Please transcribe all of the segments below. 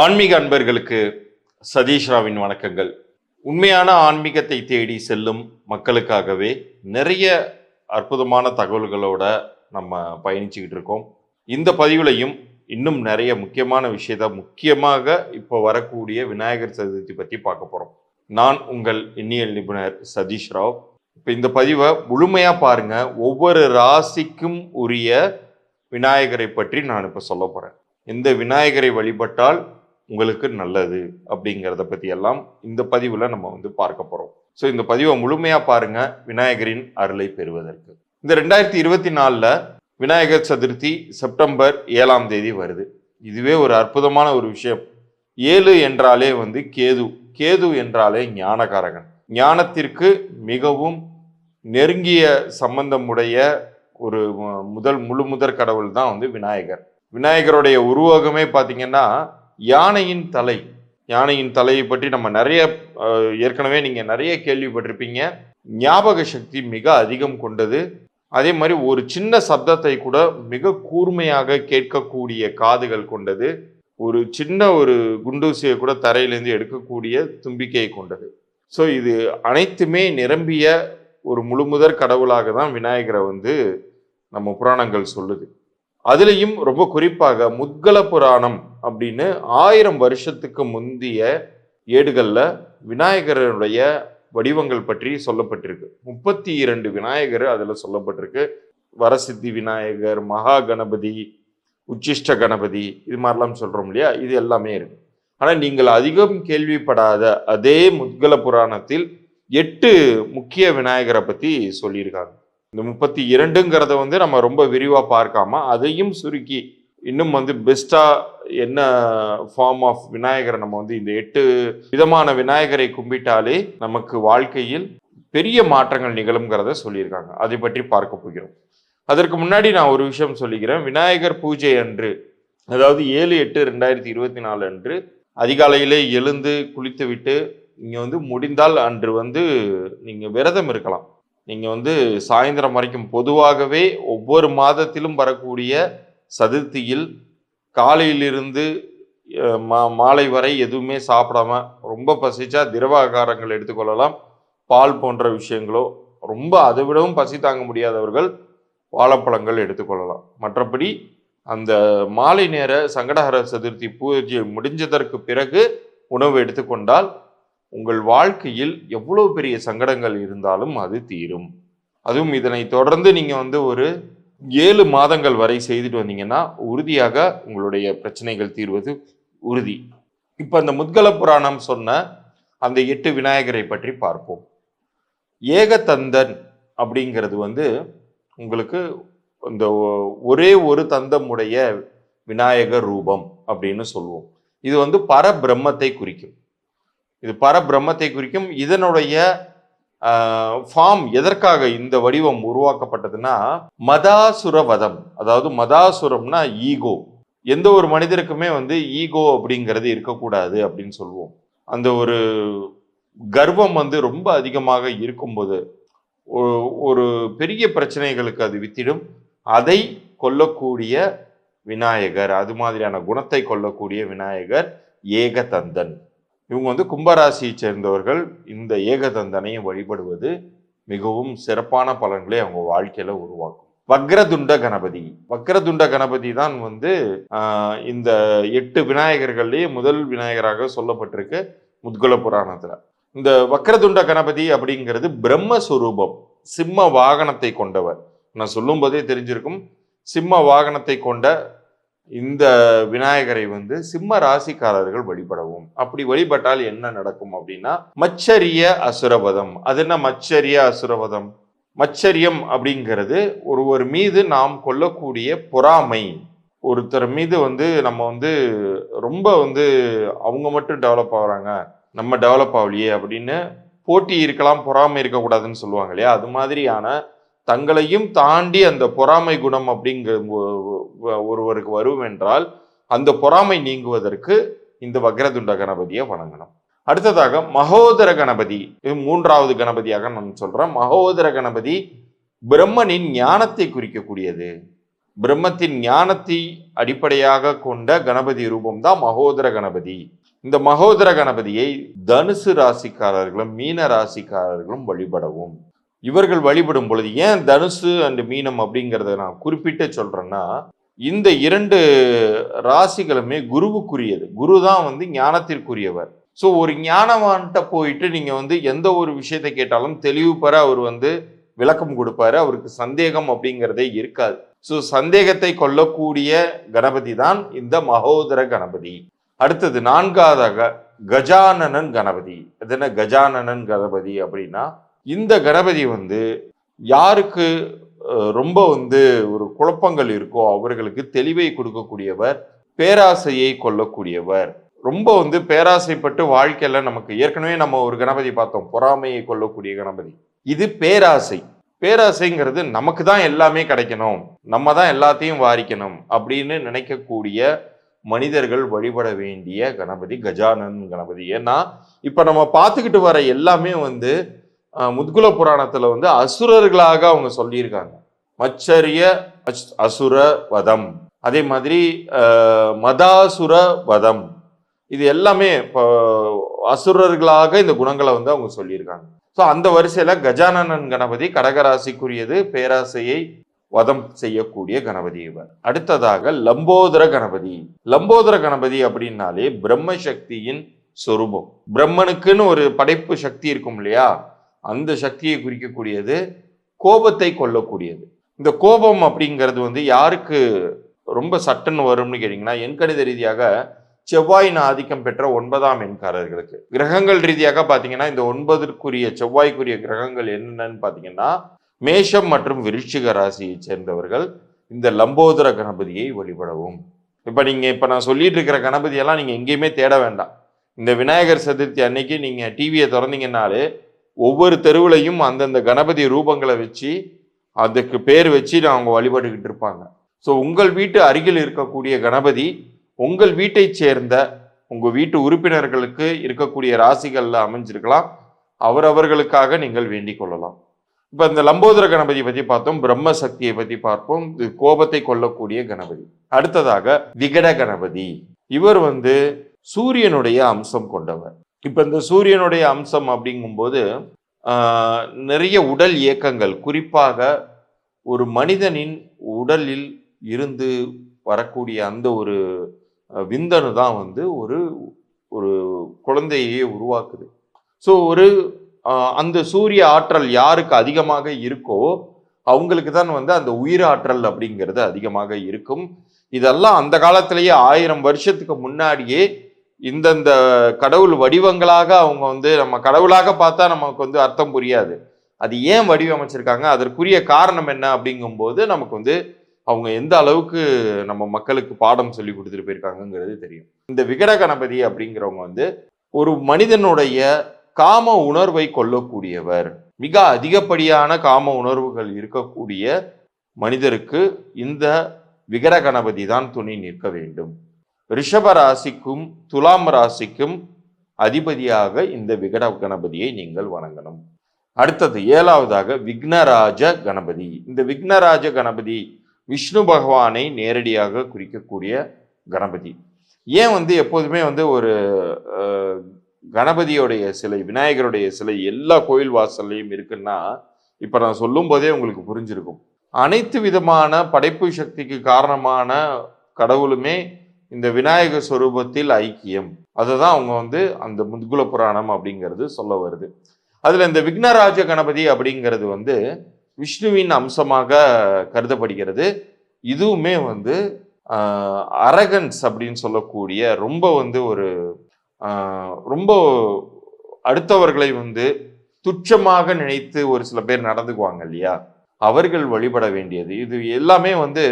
ஆன்மீக அன்பர்களுக்கு சதீஷ் ராவின் வணக்கங்கள். உண்மையான ஆன்மீகத்தை தேடி செல்லும் மக்களுக்காகவே நிறைய அற்புதமான தகவல்களோட நம்ம பயணிச்சுக்கிட்டு இருக்கோம். இந்த பதிவுலையும் இன்னும் நிறைய முக்கியமான விஷயத்த முக்கியமாக இப்போ வரக்கூடிய விநாயகர் சதுர்த்தி பற்றி பார்க்க போகிறோம் நான் உங்கள் எண்ணியல் நிபுணர் சதீஷ் ராவ் இப்போ இந்த பதிவை முழுமையாக பாருங்கள் ஒவ்வொரு ராசிக்கும் உரிய விநாயகரை பற்றி நான் இப்போ சொல்ல போகிறேன் இந்த விநாயகரை வழிபட்டால் உங்களுக்கு நல்லது அப்படிங்கிறத பற்றி எல்லாம் இந்த பதிவில் நம்ம வந்து பார்க்க போகிறோம் ஸோ இந்த பதிவை முழுமையாக பாருங்க. விநாயகரின் அருளை பெறுவதற்கு. இந்த ரெண்டாயிரத்தி இருபத்தி நாலில் விநாயகர் சதுர்த்தி செப்டம்பர் ஏழாம் தேதி வருது. இதுவே ஒரு அற்புதமான ஒரு விஷயம். ஏழு என்றாலே வந்து கேது. கேது என்றாலே ஞானகாரகன். ஞானத்திற்கு மிகவும் நெருங்கிய சம்பந்தமுடைய ஒரு முதல் முழு முதற் கடவுள் தான் வந்து விநாயகர். விநாயகருடைய உருவகமே பார்த்தீங்கன்னா யானையின் தலை. யானையின் தலையை பற்றி நம்ம நிறைய ஏற்கனவே நீங்க நிறைய கேள்விப்பட்டிருப்பீங்க. ஞாபக சக்தி மிக அதிகம் கொண்டது. அதே மாதிரி ஒரு சின்ன சப்தத்தை கூட மிக கூர்மையாக கேட்கக்கூடிய காதுகள் கொண்டது. ஒரு சின்ன ஒரு குண்டூசியை கூட தரையிலேருந்து எடுக்கக்கூடிய தும்பிக்கையை கொண்டது. ஸோ இது அனைத்துமே நிரம்பிய ஒரு முழுமுதற் கடவுளாக தான் விநாயகரை வந்து நம்ம புராணங்கள் சொல்லுது. அதுலேயும் ரொம்ப குறிப்பாக முத்கல புராணம் அப்படின்னு ஆயிரம் வருஷத்துக்கு முந்திய ஏடுகளில் விநாயகருடைய வடிவங்கள் பற்றி சொல்லப்பட்டிருக்கு. முப்பத்தி இரண்டு விநாயகர் அதில் சொல்லப்பட்டிருக்கு. வரசித்தி விநாயகர் மகா கணபதி உச்சிஷ்ட கணபதி இது மாதிரிலாம் சொல்கிறோம் இல்லையா? இது எல்லாமே இருக்கு. ஆனால் நீங்கள் அதிகம் கேள்விப்படாத அதே முத்கல புராணத்தில் எட்டு முக்கிய விநாயகரை பற்றி சொல்லியிருக்காங்க. இந்த முப்பத்தி இரண்டுங்கிறத வந்து நம்ம ரொம்ப விரிவாக பார்க்காம அதையும் சுருக்கி இன்னும் வந்து பெஸ்ட்டாக என்ன ஃபார்ம் ஆஃப் விநாயகரை நம்ம வந்து இந்த எட்டு விதமான விநாயகரை கும்பிட்டாலே நமக்கு வாழ்க்கையில் பெரிய மாற்றங்கள் நிகழுங்கிறத சொல்லியிருக்காங்க. அதை பற்றி பார்க்க போகிறோம். அதற்கு முன்னாடி நான் ஒரு விஷயம் சொல்லிக்கிறேன். விநாயகர் பூஜை அன்று அதாவது ஏழு எட்டு ரெண்டாயிரத்தி இருபத்தி நாலு அன்று அதிகாலையிலே எழுந்து குளித்து விட்டு நீங்கள் வந்து முடிந்தால் அன்று வந்து நீங்கள் விரதம் இருக்கலாம். நீங்கள் வந்து சாயந்தரம் வரைக்கும் பொதுவாகவே ஒவ்வொரு மாதத்திலும் வரக்கூடிய சதுர்த்தியில் காலையிலிருந்து மா மாலை வரை எதுவுமே சாப்பிடாம ரொம்ப பசிச்சா திரவ ஆகாரங்கள் எடுத்துக்கொள்ளலாம் பால் போன்ற விஷயங்களோ ரொம்ப அதை விடவும் பசி தாங்க முடியாதவர்கள் வாழைப்பழங்கள் எடுத்துக்கொள்ளலாம் மற்றபடி அந்த மாலை நேர சங்கடஹர சதுர்த்தி பூஜை முடிஞ்சதற்கு பிறகு உணவு எடுத்துக்கொண்டால் உங்கள் வாழ்க்கையில் எவ்வளோ பெரிய சங்கடங்கள் இருந்தாலும் அது தீரும். அதுவும் இதனை தொடர்ந்து நீங்கள் வந்து ஒரு ஏழு மாதங்கள் வரை செய்துட்டு வந்தீங்கன்னா உறுதியாக உங்களுடைய பிரச்சனைகள் தீர்வது உறுதி. இப்போ அந்த முத்கல புராணம் சொன்ன அந்த எட்டு விநாயகரை பற்றி பார்ப்போம். ஏகதந்தன் அப்படிங்கிறது வந்து உங்களுக்கு இந்த ஒரே ஒரு தந்தமுடைய விநாயகர் ரூபம் அப்படின்னு சொல்லுவோம் இது வந்து பரபிரம்மத்தை குறிக்கும். இது பரபிரம்மத்தை குறிக்கும். இதனுடைய ஃபார்ம் எதற்காக இந்த வடிவம் உருவாக்கப்பட்டதுன்னா மதாசுரவதம். அதாவது மதாசுரம்னா ஈகோ. எந்த ஒரு மனிதருக்குமே வந்து ஈகோ அப்படிங்கிறது இருக்கக்கூடாது அப்படின்னு சொல்லுவோம் அந்த ஒரு கர்வம் வந்து ரொம்ப அதிகமாக இருக்கும்போது ஒரு பெரிய பிரச்சனைகளுக்கு அது வித்திடும். அதை கொல்லக்கூடிய விநாயகர் அது மாதிரியான குணத்தை கொல்லக்கூடிய விநாயகர் ஏகதந்தன். இவங்க வந்து கும்பராசியை சேர்ந்தவர்கள் இந்த ஏகதந்தனையை வழிபடுவது மிகவும் சிறப்பான பலன்களை அவங்க வாழ்க்கையில உருவாக்கும். வக்ரதுண்ட கணபதி. வக்ரதுண்ட கணபதி தான் வந்து இந்த எட்டு விநாயகர்கள்லேயே முதல் விநாயகராக சொல்லப்பட்டிருக்கு முத்குல புராணத்துல. இந்த வக்ரதுண்ட கணபதி அப்படிங்கிறது பிரம்மஸ்வரூபம். சிம்ம வாகனத்தை கொண்டவர். நான் சொல்லும் போதே தெரிஞ்சிருக்கும். சிம்ம வாகனத்தை கொண்ட இந்த விநாயகரை வந்து சிம்ம ராசிக்காரர்கள் வழிபடவும். அப்படி வழிபட்டால் என்ன நடக்கும் அப்படின்னா மச்சரிய அசுரவதம். அது என்ன மச்சரிய அசுரவதம்? மச்சரியம் அப்படிங்கிறது ஒருவர் மீது நாம் கொள்ளக்கூடிய பொறாமை. ஒருத்தர் மீது வந்து நம்ம வந்து ரொம்ப வந்து அவங்க மட்டும் டெவலப் ஆகுறாங்க. நம்ம டெவலப் ஆகலையே அப்படின்னு போட்டி இருக்கலாம் பொறாமை இருக்கக்கூடாதுன்னு சொல்லுவாங்க இல்லையா? அது மாதிரியான தங்களையும் தாண்டி அந்த பொறாமை குணம் அப்படிங்கிற ஒருவருக்கு வரும் என்றால் அந்த பொறாமை நீங்குவதற்கு இந்த வக்ரதுண்ட கணபதியை வணங்கணும். அடுத்ததாக மகோதர கணபதி இது மூன்றாவது கணபதியாக நான் சொல்றேன். மகோதர கணபதி பிரம்மனின் ஞானத்தை குறிக்கக்கூடியது. பிரம்மத்தின் ஞானத்தை அடிப்படையாக கொண்ட கணபதி ரூபம் தான் மகோதர கணபதி. இந்த மகோதர கணபதியை தனுசு ராசிக்காரர்களும் மீன ராசிக்காரர்களும் வழிபடவும். இவர்கள் வழிபடும் பொழுது ஏன் தனுசு அண்டு மீனம் அப்படிங்கிறத நான் குறிப்பிட்டு சொல்றேன்னா இந்த இரண்டு ராசிகளுமே குருவுக்குரியது. குரு தான் வந்து ஞானத்திற்குரியவர். ஸோ ஒரு ஞானவான்கிட்ட போயிட்டு நீங்கள் வந்து எந்த ஒரு விஷயத்தை கேட்டாலும் தெளிவு பெற அவர் வந்து விளக்கம் கொடுப்பாரு. அவருக்கு சந்தேகம் அப்படிங்கிறதே இருக்காது. ஸோ சந்தேகத்தை கொள்ளக்கூடிய கணபதி தான் இந்த மகோதர கணபதி. அடுத்தது நான்காவதாக கஜானனன் கணபதி. அது என்ன கஜானனன் கணபதி அப்படின்னா இந்த கணபதி வந்து யாருக்கு ரொம்ப வந்து ஒரு குழப்பங்கள் இருக்கோ அவர்களுக்கு தெளிவை கொடுக்கக்கூடியவர் பேராசையை கொள்ளக்கூடியவர் ரொம்ப வந்து பேராசைப்பட்டு வாழ்க்கையில நமக்கு ஏற்கனவே நம்ம ஒரு கணபதி பார்த்தோம் பொறாமையை கொள்ளக்கூடிய கணபதி. இது பேராசை. பேராசைங்கிறது நமக்கு தான் எல்லாமே கிடைக்கணும் நம்ம தான் எல்லாத்தையும் வாரிக்கணும் அப்படின்னு நினைக்கக்கூடிய மனிதர்கள் வழிபட வேண்டிய கணபதி கஜானன் கணபதி. ஏன்னா இப்ப நம்ம பார்த்துக்கிட்டு வர எல்லாமே வந்து முத்குல புராணத்தில் வந்து அசுரர்களாக அவங்க சொல்லியிருக்காங்க. மச்சரிய அசுர வதம் அதே மாதிரி மதாசுர வதம் இது எல்லாமே இப்போ அசுரர்களாக இந்த குணங்களை வந்து அவங்க சொல்லியிருக்காங்க. ஸோ அந்த வரிசையில் கஜானனன் கணபதி கடகராசிக்குரியது பேராசையை வதம் செய்யக்கூடிய கணபதி இவர். அடுத்ததாக லம்போதர கணபதி. லம்போதர கணபதி அப்படின்னாலே பிரம்ம சக்தியின் சொரூபம். பிரம்மனுக்குன்னு ஒரு படைப்பு சக்தி இருக்கும் இல்லையா? அந்த சக்தியை குறிக்கக்கூடியது கோபத்தை கொல்லக்கூடியது. இந்த கோபம் அப்படிங்கிறது வந்து யாருக்கு ரொம்ப சட்டுன்னு வரும்னு கேட்டிங்கன்னா எண்கணித ரீதியாக செவ்வாயின் ஆதிக்கம் பெற்ற ஒன்பதாம் எண்காரர்களுக்கு. கிரகங்கள் ரீதியாக பார்த்தீங்கன்னா இந்த ஒன்பதற்குரிய செவ்வாய்க்குரிய கிரகங்கள் என்னென்னு பார்த்தீங்கன்னா மேஷம் மற்றும் விருட்சிக ராசியை சேர்ந்தவர்கள் இந்த லம்போதர கணபதியை வழிபடவும். இப்போ நீங்கள் இப்போ நான் சொல்லிட்டு இருக்கிற கணபதியெல்லாம் நீங்கள் எங்கேயுமே தேட வேண்டாம். இந்த விநாயகர் சதுர்த்தி அன்னைக்கு நீங்கள் டிவியை திறந்தீங்கன்னாலே ஒவ்வொரு தெருவுலையும் அந்தந்த கணபதி ரூபங்களை வச்சு அதுக்கு பேர் வச்சு அவங்க வழிபட்டுக்கிட்டு இருப்பாங்க. ஸோ உங்கள் வீட்டு அருகில் இருக்கக்கூடிய கணபதி உங்கள் வீட்டைச் சேர்ந்த உங்கள் வீட்டு உறுப்பினர்களுக்கு இருக்கக்கூடிய ராசிகளில் அமைஞ்சிருக்கலாம். அவரவர்களுக்காக நீங்கள் வேண்டிக் கொள்ளலாம். இப்போ இந்த லம்போதர கணபதி பற்றி பார்த்தோம் பிரம்ம சக்தியை பற்றி பார்ப்போம். இது கோபத்தை கொல்லக்கூடிய கணபதி. அடுத்ததாக விகட கணபதி. இவர் வந்து சூரியனுடைய அம்சம் கொண்டவர். இப்போ இந்த சூரியனுடைய அம்சம் அப்படிங்கும்போது நிறைய உடல் இயக்கங்கள் குறிப்பாக ஒரு மனிதனின் உடலில் இருந்து வரக்கூடிய அந்த ஒரு விந்தணு தான் வந்து ஒரு ஒரு குழந்தையே உருவாக்குது. ஸோ ஒரு அந்த சூரிய ஆற்றல் யாருக்கு அதிகமாக இருக்கோ அவங்களுக்கு தான் வந்து அந்த உயிர் ஆற்றல் அப்படிங்கிறது அதிகமாக இருக்கும். இதெல்லாம் அந்த காலத்திலேயே ஆயிரம் வருஷத்துக்கு முன்னாடியே இந்தந்த கடவுள் வடிவங்களாக அவங்க வந்து நம்ம கடவுளாக பார்த்தா நமக்கு வந்து அர்த்தம் புரியாது. அது ஏன் வடிவமைச்சிருக்காங்க? அதற்குரிய காரணம் என்ன அப்படிங்கும்போது நமக்கு வந்து அவங்க எந்த அளவுக்கு நம்ம மக்களுக்கு பாடம் சொல்லி கொடுத்துட்டு போயிருக்காங்கங்கிறது தெரியும். இந்த விகட கணபதி அப்படிங்கிறவங்க வந்து ஒரு மனிதனுடைய காம உணர்வை கொள்ளக்கூடியவர் மிக அதிகப்படியான காம உணர்வுகள் இருக்கக்கூடிய மனிதருக்கு இந்த விகட கணபதி தான் துணை நிற்க வேண்டும். ரிஷப ராசிக்கும் துலாம் ராசிக்கும் அதிபதியாக இந்த விகட கணபதியை நீங்கள் வணங்கணும். அடுத்தது ஏழாவதாக விக்னராஜ கணபதி. இந்த விக்னராஜ கணபதி விஷ்ணு பகவானை நேரடியாக குறிக்கக்கூடிய கணபதி. ஏன் வந்து எப்போதுமே வந்து ஒரு கணபதியோடைய சிலை விநாயகருடைய சிலை எல்லா கோயில் வாசல்லையும் இருக்குன்னா இப்போ நான் சொல்லும் போதே உங்களுக்கு புரிஞ்சிருக்கும். அனைத்து விதமான படைப்பு சக்திக்கு காரணமான கடவுளுமே இந்த விநாயகர் சொரூபத்தில் ஐக்கியம். அதுதான் அவங்க வந்து அந்த முத்குல புராணம் அப்படிங்கிறது சொல்ல வருது. அதில் இந்த விக்னராஜ கணபதி அப்படிங்கிறது வந்து விஷ்ணுவின் அம்சமாக கருதப்படுகிறது. இதுவுமே வந்து அரகன்ஸ் அப்படின்னு சொல்லக்கூடிய ரொம்ப வந்து ஒரு ரொம்ப அடுத்தவர்களை வந்து துச்சமாக நினைத்து ஒரு சில பேர் நடந்துக்குவாங்க இல்லையா? அவர்கள் வழிபட வேண்டியது. இது எல்லாமே வந்து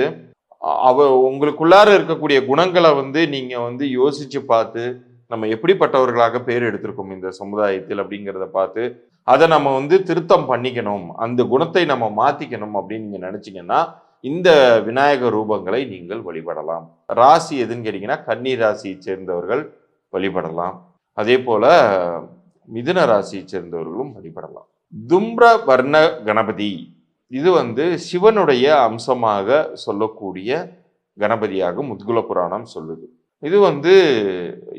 அவ உங்களுக்குள்ளார இருக்கக்கூடிய குணங்களை வந்து நீங்க வந்து யோசிச்சு பார்த்து நம்ம எப்படிப்பட்டவர்களாக பேர் எடுத்திருக்கோம் இந்த சமுதாயத்தில் அப்படிங்கிறத பார்த்து அதை நம்ம வந்து திருத்தம் பண்ணிக்கணும் அந்த குணத்தை நம்ம மாத்திக்கணும் அப்படின்னு நீங்க நினைச்சீங்கன்னா இந்த விநாயகர் ரூபங்களை நீங்கள் வழிபடலாம். ராசி எதுன்னு கேட்டீங்கன்னா கன்னி ராசியை சேர்ந்தவர்கள் வழிபடலாம். அதே போல மிதுன ராசியை சேர்ந்தவர்களும் வழிபடலாம். தும்ர வர்ண கணபதி. இது வந்து சிவனுடைய அம்சமாக சொல்லக்கூடிய கணபதியாக முத்குல புராணம் சொல்லுது. இது வந்து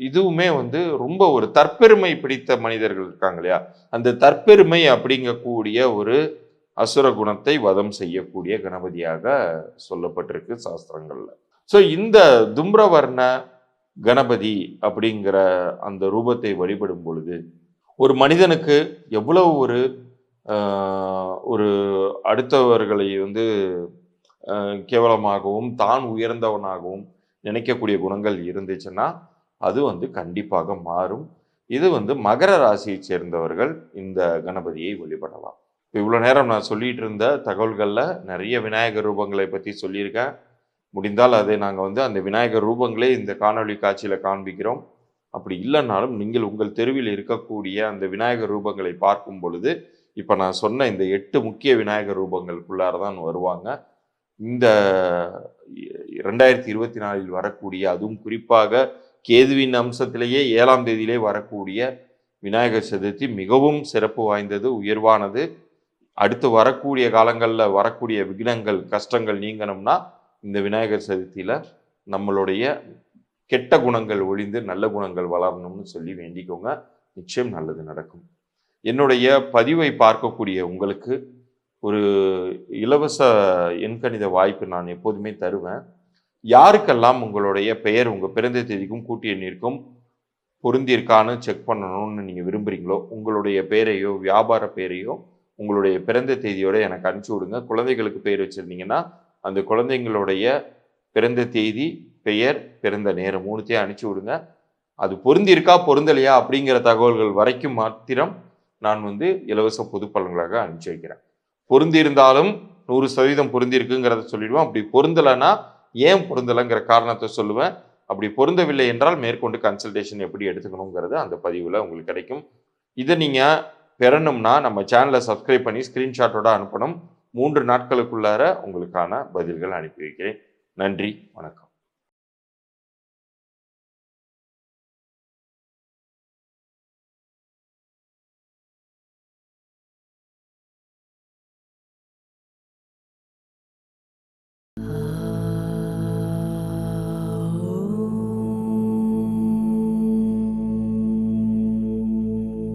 இதுவுமே வந்து ரொம்ப ஒரு தற்பெருமை பிடித்த மனிதர்கள் இருக்காங்க இல்லையா? அந்த தற்பெருமை அப்படிங்கக்கூடிய ஒரு அசுர குணத்தை வதம் செய்யக்கூடிய கணபதியாக சொல்லப்பட்டிருக்கு சாஸ்திரங்கள்ல. ஸோ இந்த தும்ரவர்ண கணபதி அப்படிங்கிற அந்த ரூபத்தை வழிபடும் பொழுது ஒரு மனிதனுக்கு எவ்வளவு ஒரு ஒரு அடுத்தவர்களை வந்து கேவலமாகவும் தான் உயர்ந்தவனாகவும் நினைக்கக்கூடிய குணங்கள் இருந்துச்சுன்னா அது வந்து கண்டிப்பாக மாறும். இது வந்து மகர ராசியை சேர்ந்தவர்கள் இந்த கணபதியை வழிபடலாம். இப்போ இவ்வளோ நேரம் நான் சொல்லிட்டு இருந்த தகவல்களில் நிறைய விநாயகர் ரூபங்களை பற்றி சொல்லியிருக்கேன். முடிந்தால் அதை நாங்கள் வந்து அந்த விநாயகர் ரூபங்களே இந்த காணொளி காட்சியில் காண்பிக்கிறோம். அப்படி இல்லைன்னாலும் நீங்கள் உங்கள் தெருவில் இருக்கக்கூடிய அந்த விநாயகர் ரூபங்களை பார்க்கும் பொழுது இப்போ நான் சொன்ன இந்த எட்டு முக்கிய விநாயகர் ரூபங்களுக்குள்ளார தான் வருவாங்க. இந்த ரெண்டாயிரத்தி இருபத்தி நாலில் வரக்கூடிய அதுவும் குறிப்பாக கேதுவின் அம்சத்திலேயே ஏழாம் தேதியிலே வரக்கூடிய விநாயகர் சதுர்த்தி மிகவும் சிறப்பு வாய்ந்தது உயர்வானது. அடுத்து வரக்கூடிய காலங்களில் வரக்கூடிய விக்னங்கள் கஷ்டங்கள் நீங்கணும்னா இந்த விநாயகர் சதுர்த்தியில் நம்மளுடைய கெட்ட குணங்கள் ஒழிந்து நல்ல குணங்கள் வளரணும்னு சொல்லி வேண்டிக்கோங்க. நிச்சயம் நல்லது நடக்கும். என்னுடைய பதிவை பார்க்கக்கூடிய உங்களுக்கு ஒரு இலவச எண்கணித வாய்ப்பு நான் எப்போதுமே தருவேன். யாருக்கெல்லாம் உங்களுடைய பெயர் உங்கள் பிறந்த தேதிக்கும் கூட்டிய எண்ணிற்கும் பொருந்தியிருக்கான்னு செக் பண்ணணும்னு நீங்கள் விரும்புகிறீங்களோ உங்களுடைய பெயரையோ வியாபார பெயரையோ உங்களுடைய பிறந்த தேதியோட எனக்கு அனுப்பிச்சி விடுங்க. குழந்தைகளுக்கு பெயர் வச்சுருந்தீங்கன்னா அந்த குழந்தைங்களுடைய பிறந்த தேதி பெயர் பிறந்த நேரம் மூணுத்தையும் அனுப்பிச்சி விடுங்க. அது பொருந்திருக்கா பொருந்தலையா அப்படிங்கிற தகவல்கள் வரைக்கும் மாத்திரம் நான் வந்து இலவச பொது பலன்களாக அனுப்பிச்சி வைக்கிறேன். பொருந்திருந்தாலும் நூறு சதவீதம் பொருந்திருக்குங்கிறத சொல்லிடுவேன் அப்படி பொருந்தலைன்னா ஏன் பொருந்தலைங்கிற காரணத்தை சொல்லுவேன். அப்படி பொருந்தவில்லை என்றால் மேற்கொண்டு கன்சல்டேஷன் எப்படி எடுத்துக்கணுங்கிறது அந்த பதிவில் உங்களுக்கு கிடைக்கும். இதை நீங்கள் பெறணும்னா நம்ம சேனலை சப்ஸ்கிரைப் பண்ணி ஸ்க்ரீன்ஷாட்டோட அனுப்பணும். மூன்று நாட்களுக்குள்ளார உங்களுக்கான பதில்கள் அனுப்பி வைக்கிறேன். நன்றி. வணக்கம். Uh...